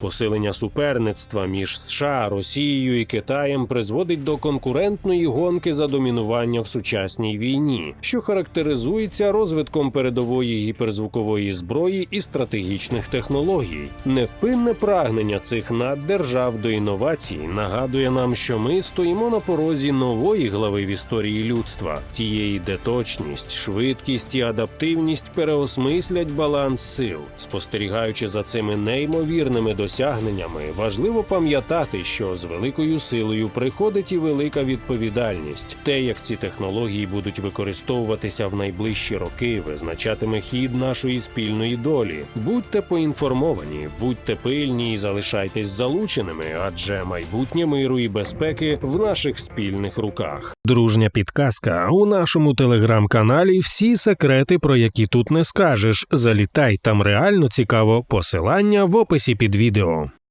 Посилення суперництва між США, Росією і Китаєм призводить до конкурентної гонки за домінування в сучасній війні, що характеризується розвитком передової гіперзвукової зброї і стратегічних технологій. Невпинне прагнення цих наддержав до інновацій нагадує нам, що ми стоїмо на порозі нової глави в історії людства, тієї, де точність, швидкість і адаптивність переосмислять баланс сил. Спостерігаючи за цими неймовірними досягненнями, важливо пам'ятати, що з великою силою приходить і велика відповідальність. Те, як ці технології будуть використовуватися в найближчі роки, визначатиме хід нашої спільної долі. Будьте поінформовані, будьте пильні і залишайтесь залученими, адже майбутнє миру і безпеки в наших спільних руках. Дружня підказка у нашому телеграм-каналі. Всі секрети, про які тут не скажеш. Залітай там реально цікаво. Посилання в описі під відео. joo.